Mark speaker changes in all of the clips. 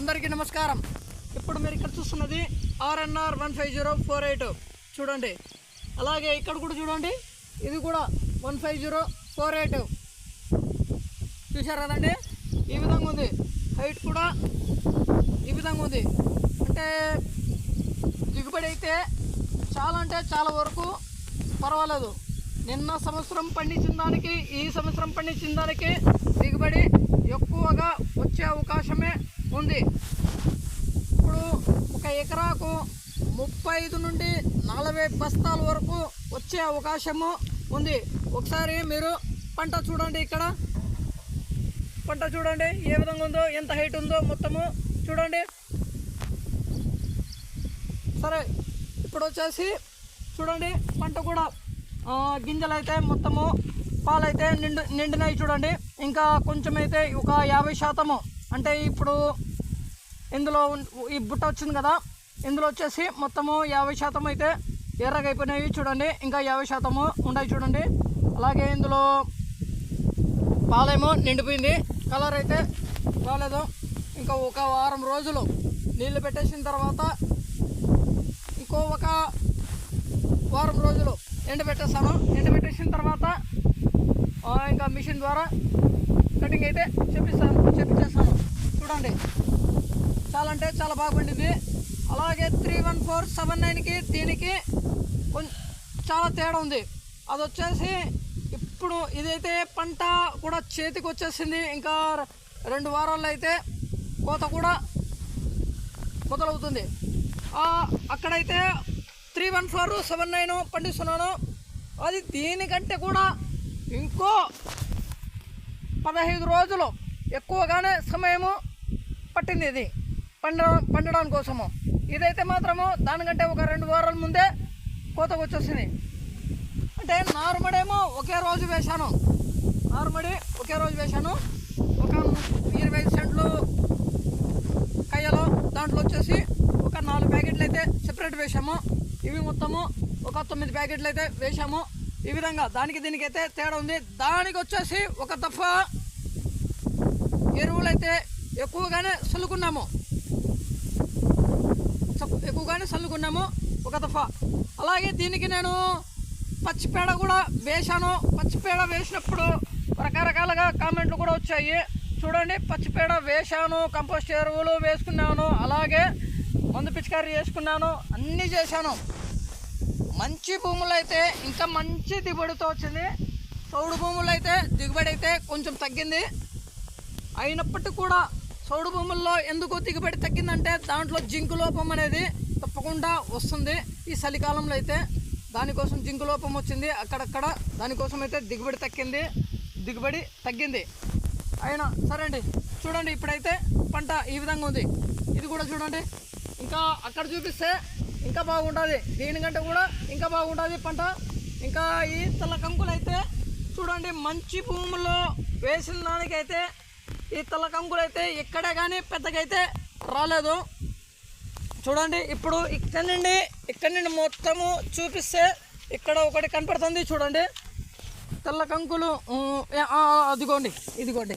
Speaker 1: అందరికీ నమస్కారం. ఇప్పుడు మీరు ఇక్కడ చూస్తున్నది RNR one five zero four eight. చూడండి. అలాగే ఇక్కడ కూడా చూడండి. ఇది కూడా one five zero four eight. చూసారు కదండి ఈ విధంగా ఉంది. హైట్ కూడా ఈ విధంగా ఉంది. అంటే దిగుబడి అయితే చాలా అంటే చాలా వరకు పర్వాలేదు. నిన్న సంవత్సరం పండించిన దానికి ఈ సంవత్సరం పండించిన దానికి దిగుబడి ఎక్కువగా వచ్చే అవకాశమే ఉంది. ఇప్పుడు ఒక ఎకరాకు ముప్పై ఐదు నుండి నలభై బస్తాల వరకు వచ్చే అవకాశము ఉంది. ఒకసారి మీరు పంట చూడండి ఇక్కడ. పంట చూడండి. ఏ విధంగా ఉందో ఎంత హైట్ ఉందో మొత్తము చూడండి. సరే ఇప్పుడు వచ్చేసి చూడండి పంట కూడా గింజలు అయితే మొత్తము పాలైతే నిండు నిండినాయి చూడండి. ఇంకా కొంచెం అయితే ఒక యాభై శాతము అంటే ఇప్పుడు ఇందులో ఈ బుట్ట వచ్చింది కదా ఇందులో వచ్చేసి మొత్తము యాభై శాతం అయితే ఎర్రగా చూడండి ఇంకా యాభై శాతము ఉన్నాయి చూడండి. అలాగే ఇందులో పాలేమో నిండిపోయింది కలర్ అయితే బాగాలేదు. ఇంకా ఒక వారం రోజులు నీళ్ళు పెట్టేసిన తర్వాత ఇంకో ఒక వారం రోజులు ఎండబెట్టేస్తాను. ఎండబెట్టేసిన తర్వాత ఇంకా మిషన్ ద్వారా కటింగ్ అయితే చెప్పిస్తాను చెప్పించేస్తాను చూడండి. చాలా అంటే చాలా బాగా పండింది అలాగే త్రీ వన్ ఫోర్ సెవెన్ నైన్కి దీనికి కొంచెం చాలా తేడా ఉంది. అది వచ్చేసి ఇప్పుడు ఇదైతే పంట కూడా చేతికి వచ్చేసింది. ఇంకా రెండు వారాల్లో అయితే కోత కూడా మొదలవుతుంది. అక్కడైతే three one four seven nine పండిస్తున్నాను. అది దీనికంటే కూడా ఇంకో పదహైదు రోజులు ఎక్కువగానే సమయము పట్టింది ఇది. పండ పండడం కోసము. ఇదైతే మాత్రము దానికంటే ఒక రెండు వారాల ముందే కోతకు వచ్చేసింది అంటే నారుమడేమో ఒకే రోజు వేశాను. నారుమడి ఒకే రోజు వేశాను. ఒక ఇరవై ఐదు సెంట్లు కయ్యలో దాంట్లో వచ్చేసి ఒక నాలుగు ప్యాకెట్లు అయితే సెపరేట్ వేసాము ఇవి మొత్తము ఒక తొమ్మిది ప్యాకెట్లు అయితే వేసాము ఈ విధంగా దానికి దీనికి అయితే తేడా ఉంది. దానికి వచ్చేసి ఒక దఫా ఎరువులైతే ఎక్కువగానే చల్లుకున్నాము. ఎక్కువగానే చల్లుకున్నాము ఒక దఫా. అలాగే దీనికి నేను పచ్చిపేడ కూడా వేశాను. పచ్చిపేడ వేసినప్పుడు రకరకాలుగా కామెంట్లు కూడా వచ్చాయి. చూడండి పచ్చిపేడ వేశాను కంపోస్ట్ ఎరువులు వేసుకున్నాను. అలాగే మందు పిచికారీ వేసుకున్నాను అన్నీ చేశాను. మంచి భూములు అయితే ఇంకా మంచి దిగుబడితో వచ్చింది. చౌడు భూములు అయితే దిగుబడి అయితే కొంచెం తగ్గింది. అయినప్పటికీ కూడా చౌడు భూముల్లో ఎందుకు దిగుబడి తగ్గిందంటే దాంట్లో జింకు లోపం అనేది తప్పకుండా వస్తుంది. ఈ చలికాలంలో అయితే దానికోసం జింకు లోపం వచ్చింది. అక్కడక్కడ దానికోసం అయితే దిగుబడి తగ్గింది. దిగుబడి తగ్గింది. అయినా సరే అండి చూడండి ఇప్పుడైతే పంట ఈ విధంగా ఉంది. ఇది కూడా చూడండి. ఇంకా అక్కడ చూపిస్తే ఇంకా బాగుంటుంది. దీనికంటే కూడా ఇంకా బాగుంటుంది పంట. ఇంకా ఈ తెల్ల కంకులు అయితే చూడండి మంచి భూముల్లో వేసిన దానికైతే ఈ తెల్ల కంకులు అయితే ఎక్కడే కానీ పెద్దగైతే రాలేదు. చూడండి ఇప్పుడు ఇక్కడ నుండి ఇక్కడ నుండి మొత్తము చూపిస్తే ఇక్కడ ఒకటి కనపడుతుంది చూడండి. తెల్ల కంకులు అదిగోండి ఇదిగోండి.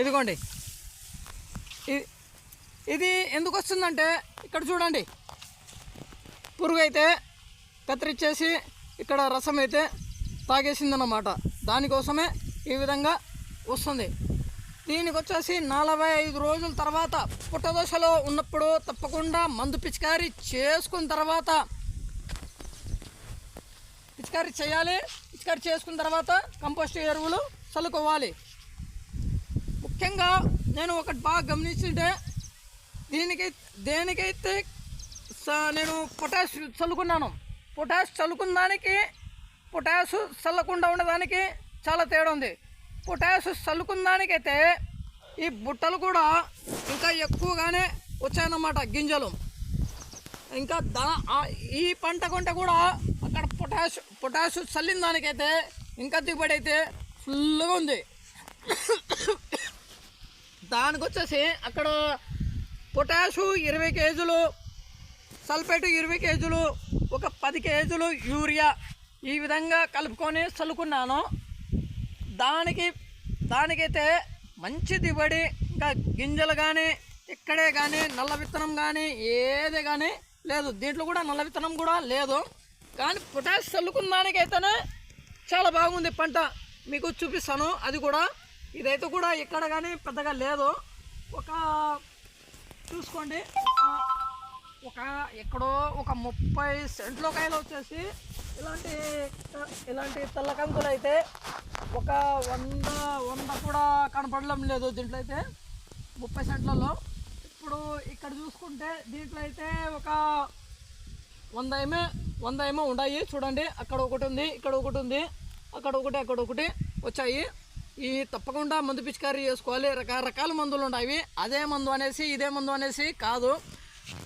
Speaker 1: ఇదిగోండి. ఇది ఎందుకు వస్తుందంటే ఇక్కడ చూడండి. పురుగు అయితే కత్తిరించేసి ఇక్కడ రసం అయితే తాగేసిందన్నమాట. దానికోసమే ఈ విధంగా వస్తుంది. దీనికి వచ్చేసి నలభై ఐదు రోజుల తర్వాత పుట్టదశలో ఉన్నప్పుడు తప్పకుండా మందు పిచికారీ చేసుకున్న తర్వాత పిచికారీ చేయాలి. పిచికారీ చేసుకున్న తర్వాత కంపోస్ట్ ఎరువులు చల్లుకోవాలి. ముఖ్యంగా నేను ఒకటి బాగా గమనించుంటే దీనికి దేనికైతే స- నేను పొటాష్ చల్లుకున్నాను పొటాష్ చల్లుకున్న దానికి పొటాష్ చల్లకుండా ఉండడానికి చాలా తేడా ఉంది. పొటాష్ చల్లుకున్న దానికైతే ఈ బుట్టలు కూడా ఇంకా ఎక్కువగానే వచ్చాయన్నమాట గింజలు. ఇంకా దా ఈ పంట కొంటే కూడా అక్కడ పొటాష్ పొటాష్ చల్లిన దానికైతే ఇంకా దిగుబడి అయితే ఫుల్గా ఉంది. దానికి వచ్చేసి అక్కడ పొటాషు ఇరవై కేజీలు సల్ఫేట్ ఇరవై కేజీలు ఒక పది కేజీలు యూరియా ఈ విధంగా కలుపుకొని చల్లుకున్నాను. దానికి దానికైతే మంచి దిగుబడి ఇంకా గింజలు కానీ ఇక్కడే కానీ నల్ల విత్తనం కానీ ఏది కానీ లేదు. దీంట్లో కూడా నల్ల విత్తనం కూడా లేదు. కానీ పొటాష్ చల్లుకున్న దానికైతేనే చాలా బాగుంది పంట. మీకు చూపిస్తాను. అది కూడా ఇదైతే కూడా ఇక్కడ కానీ పెద్దగా లేదు. ఒక చూసుకోండి. ఒక- ఎక్కడో ఒక ముప్పై సెంట్లో కాయలు వచ్చేసి ఇలాంటి ఇలాంటి తెల్లకంకులు అయితే ఒక వంద వంద కూడా కనపడడం లేదు దీంట్లో అయితే. ముప్పై సెంట్లలో. ఇప్పుడు ఇక్కడ చూసుకుంటే దీంట్లో అయితే ఒక వంద ఏమో వంద ఏమో ఉన్నాయి చూడండి అక్కడ ఒకటి ఉంది ఇక్కడ ఒకటి ఉంది అక్కడ ఒకటి అక్కడ ఒకటి వచ్చాయి. ఈ తప్పకుండా మందు పిచికారీ చేసుకోవాలి. రకరకాల మందులు ఉన్నాయి అదే మందు అనేసి ఇదే మందు అనేసి కాదు.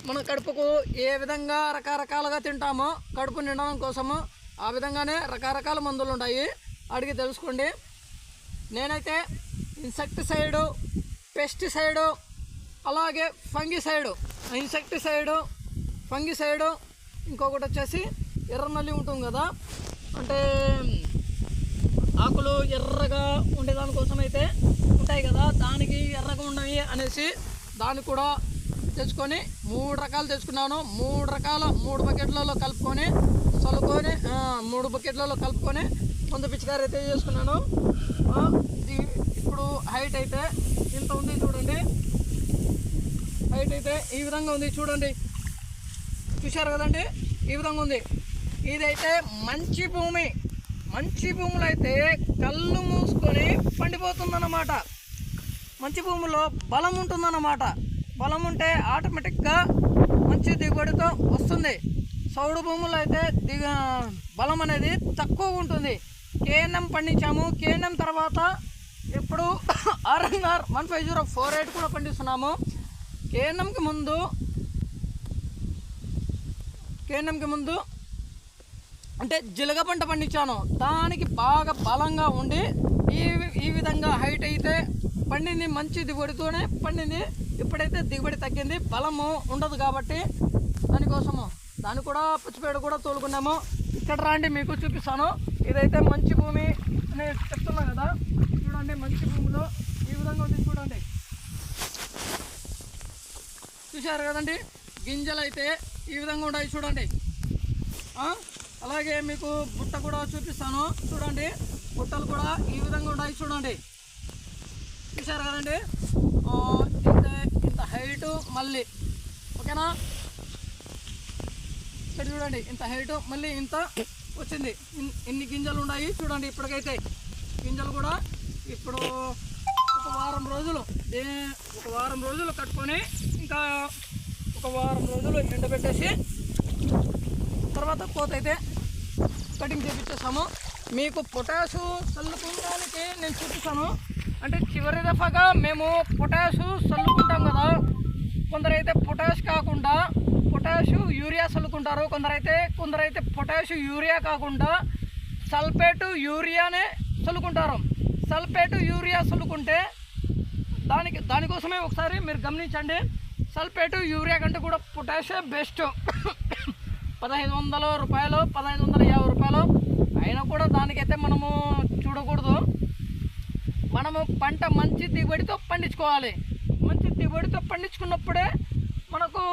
Speaker 1: మన కడుపుకు ఏ విధంగా రకరకాలుగా తింటామో కడుపు నిండడం కోసము ఆ విధంగానే రకరకాల మందులు ఉన్నాయి అడిగి తెలుసుకోండి. నేనైతే ఇన్సెక్టిసైడు పెస్టిసైడు అలాగే ఫంగిసైడు ఇన్సెక్టిసైడు ఫంగిసైడు ఇంకొకటి వచ్చేసి ఎర్రనల్లి ఉంటుంది కదా. అంటే ఆకులు ఎర్రగా ఉండేదానికోసం అయితే ఉంటాయి కదా దానికి ఎర్రగా ఉన్నాయి అనేసి దాన్ని కూడా తెచ్చుకొని మూడు రకాలు తెచ్చుకున్నాను. మూడు రకాల మూడు బకెట్లలో కలుపుకొని చల్లుకొని మూడు బకెట్లలో కలుపుకొని కొంత పిచ్చికారి అయితే చేసుకున్నాను. ఇది ఇప్పుడు హైట్ అయితే ఇంత ఉంది చూడండి. హైట్ అయితే ఈ విధంగా ఉంది చూడండి. చూశారు కదండి? ఈ విధంగా ఉంది. ఇదైతే మంచి భూమి. మంచి భూములు అయితే కళ్ళు మూసుకొని పండిపోతుందన్నమాట. మంచి భూమిలో బలం ఉంటుందన్నమాట. బలం ఉంటే ఆటోమేటిక్గా మంచి దిగుబడితో వస్తుంది. సౌడు భూములు అయితే దిగ బలం అనేది తక్కువ ఉంటుంది. కేఎన్ఎం పండించాము. కేఎన్ఎం తర్వాత ఇప్పుడు RNR one five zero four eight కూడా పండిస్తున్నాము. కేఎన్ఎంకి ముందు కేఎన్ఎంకి ముందు అంటే జిలగ పంట పండించాను. దానికి బాగా బలంగా ఉండి ఈ ఈ విధంగా హైట్ అయితే పండింది మంచి దిగుబడితోనే పండింది ఇప్పుడైతే దిగుబడి తగ్గింది. బలము ఉండదు కాబట్టి దానికోసము దాన్ని కూడా పచ్చిపేడ కూడా తోలుకున్నాము. ఇక్కడ రాండి మీకు చూపిస్తాను. ఇదైతే మంచి భూమి అని చెప్తున్నా కదా. చూడండి మంచి భూమిలో ఈ విధంగా ఉంది చూడండి. చూశారు కదండి? గింజలు అయితే ఈ విధంగా ఉన్నాయి చూడండి. అలాగే మీకు బుట్ట కూడా చూపిస్తాను. చూడండి బుట్టలు కూడా ఈ విధంగా ఉన్నాయి చూడండి. చూసారు కదండి? ఇంత ఇంత హైటు మళ్ళీ. ఓకేనా? ఇక్కడ చూడండి ఇంత హైట్ మళ్ళీ ఇంత వచ్చింది. ఇన్ని గింజలు ఉన్నాయి చూడండి ఇప్పటికైతే. గింజలు కూడా ఇప్పుడు ఒక వారం రోజులు దే- ఒక వారం రోజులు కట్టుకొని ఇంకా ఒక వారం రోజులు ఎండబెట్టేసి తర్వాత కోత అయితే కటింగ్ చేపించేస్తాము మీకు పొటాషు చల్లుకుంటానికి నేను చూపిస్తాను. అంటే చివరి దఫాగా మేము పొటాషు చల్లుకుంటాం కదా. కొందరైతే పొటాష్ కాకుండా పొటాషు యూరియా చల్లుకుంటారు. కొందరైతే కొందరైతే పొటాషు యూరియా కాకుండా సల్ఫేటు యూరియానే చల్లుకుంటారు. సల్ఫేటు యూరియా చల్లుకుంటే దానికి దానికోసమే ఒకసారి మీరు గమనించండి. సల్ఫేటు యూరియా కంటే కూడా పొటాషే బెస్ట్. పదహైదు వందల రూపాయలు పదహైదు వందల యాభై రూపాయలు. అయినా కూడా దానికైతే మనము చూడకూడదు. మనము పంట మంచి దిగుబడితో పండించుకోవాలి. మంచి దిగుబడితో పండించుకున్నప్పుడే మనకు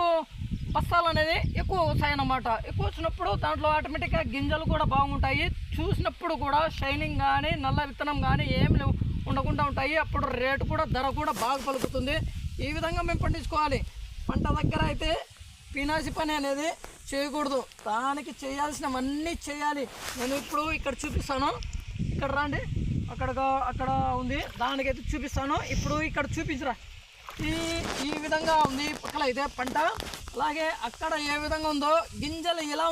Speaker 1: బస్తాలు అనేది ఎక్కువ వస్తాయి అన్నమాట. ఎక్కువ వచ్చినప్పుడు దాంట్లో ఆటోమేటిక్గా గింజలు కూడా బాగుంటాయి. చూసినప్పుడు కూడా షైనింగ్ కానీ నల్ల విత్తనం కానీ ఏం లేవు ఉండకుండా ఉంటాయి. అప్పుడు రేటు కూడా ధర కూడా బాగా పలుకుతుంది. ఈ విధంగా మేము పండించుకోవాలి. పంట దగ్గర అయితే పినాసి పని అనేది చేయకూడదు. దానికి చేయాల్సినవన్నీ చేయాలి. నేను ఇప్పుడు ఇక్కడ చూపిస్తాను. ఇక్కడ రండి. అక్కడ అక్కడ ఉంది. దానికైతే చూపిస్తాను. ఇప్పుడు ఇక్కడ చూపించరా. ఈ ఈ విధంగా ఉంది. పక్కల అయితే పంట. అలాగే అక్కడ ఏ విధంగా ఉందో గింజలు ఎలా